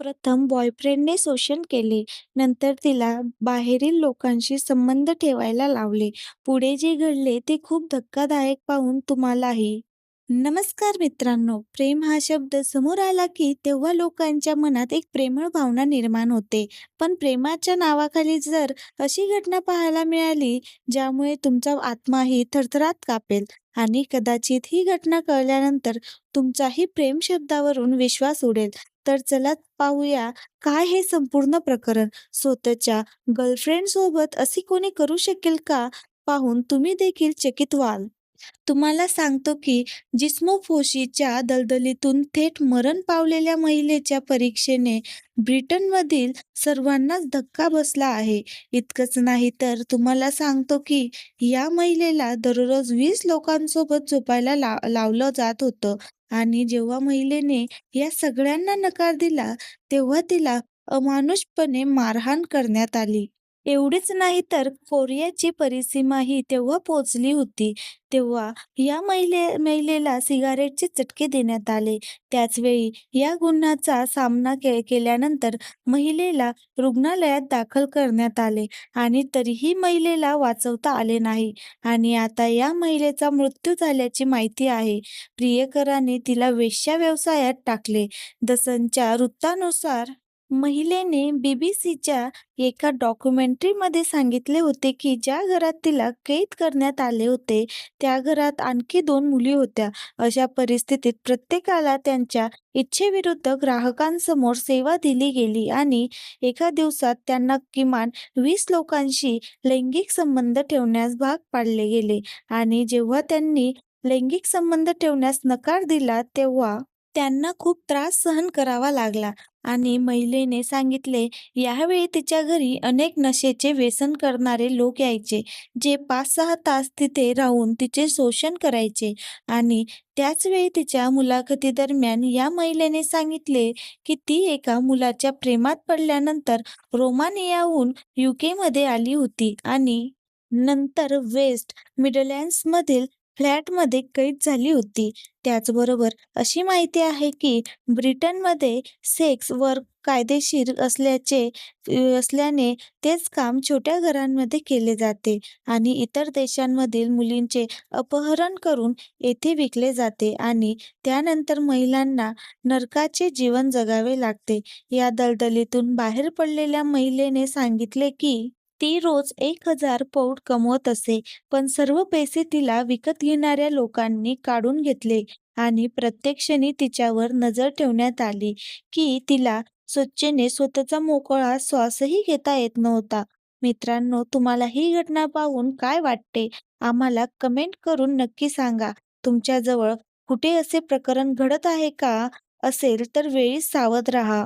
प्रथम बॉयफ्रेंडने शोषण केले, नंतर तिला बाहेरील लोकांशी संबंध ठेवायला लावले. पुढे जे घडले ते खूप धक्कादायक पाहून तुम्हालाही. नमस्कार मित्रांनो, प्रेम हा शब्द समोर आला की तेव्हा लोकांच्या मनात एक प्रेमळ भावना निर्माण होते. पण प्रेमाच्या नावाखाली जर अशी घटना पाहायला मिळाली, ज्यामुळे तुमचा आत्माही थरथरात कापेल आणि कदाचित ही घटना कळल्यानंतर तुमचाही प्रेम शब्दावरून विश्वास उडेल, तर चला पाहूया काय हे संपूर्ण प्रकरण. स्वतःच्या गर्लफ्रेंडसोबत असे कोणी करू शकेल का पाहून तुम्ही देखील चकित व्हाल. तुम्हाला सांगतो की जिस्मोफोशीच्या दलदलीतून थेट मरण पावलेल्या महिलेच्या परीक्षेने ब्रिटनमधील सर्वांनाच धक्का बसला आहे. इतकंच नाही तर तुम्हाला सांगतो की या महिलेला दररोज वीस लोकांसोबत झोपायला लावलं जात होतं आणि जेव्हा महिलेने या सगळ्यांना नकार दिला, तेव्हा तिला अमानुषपणे मारहाण करण्यात आली. एवढीच नाही तर कोरियाची परिसीमाही तेव्हा पोहोचली होती. तेव्हा या महिले महिलेला सिगारेटचे चटके देण्यात आले. त्याचवेळी या गुन्ह्याचा सामना के केल्यानंतर महिलेला रुग्णालयात दाखल करण्यात आले आणि तरीही महिलेला वाचवता आले नाही आणि आता या महिलेचा मृत्यू झाल्याची माहिती आहे. प्रियकराने तिला वेश्या व्यवसायात टाकले. दसनच्या वृत्तानुसार, महिलेने बीबीसीच्या एका डॉक्युमेंटरीमध्ये सांगितले होते की ज्या घरात तिला कैद करण्यात आले होते, त्या घरात आणखी दोन मुली होत्या. अशा परिस्थितीत प्रत्येकाला त्यांच्या इच्छेविरुद्ध ग्राहकांसमोर सेवा दिली गेली आणि एका दिवसात त्यांना किमान वीस लोकांशी लैंगिक संबंध ठेवण्यास भाग पाडले गेले आणि जेव्हा त्यांनी लैंगिक संबंध ठेवण्यास नकार दिला तेव्हा त्यांना खूप त्रास सहन करावा लागला आणि महिलेने सांगितले, यावेळी तिच्या घरी अनेक नशेचे व्यसन करणारे लोक यायचे, जे पाच-सहा तास तिथे राहून तिचे शोषण करायचे आणि त्याचवेळी तिच्या मुलाखतीदरम्यान या महिलेने सांगितले की ती एका मुलाच्या प्रेमात पडल्यानंतर रोमानियाहून युकेमध्ये आली होती आणि नंतर वेस्ट मिडलँड्समधील फ्लॅटमध्ये कैद झाली होती. त्याचबरोबर अशी माहिती आहे की ब्रिटनमध्ये सेक्स वर्क कायदेशीर असल्याचे असल्याने तेच काम छोट्या घरांमध्ये केले जाते आणि इतर देशांमधील मुलींचे अपहरण करून येथे विकले जाते आणि त्यानंतर महिलांना नरकाचे जीवन जगावे लागते. या दलदलीतून बाहेर पडलेल्या महिलेने सांगितले की ती रोज एक हजार पौट कमवत असे, पण सर्व पैसे तिला विकत घेणाऱ्या लोकांनी काढून घेतले आणि प्रत्येक तिच्यावर नजर ठेवण्यात आली की तिला स्वच्छेने स्वतःचा मोकळा श्वासही घेता येत नव्हता. मित्रांनो, तुम्हाला ही घटना पाहून काय वाटते? आम्हाला कमेंट करून नक्की सांगा. तुमच्याजवळ कुठे असे प्रकरण घडत आहे का? असेल तर वेळी सावध राहा.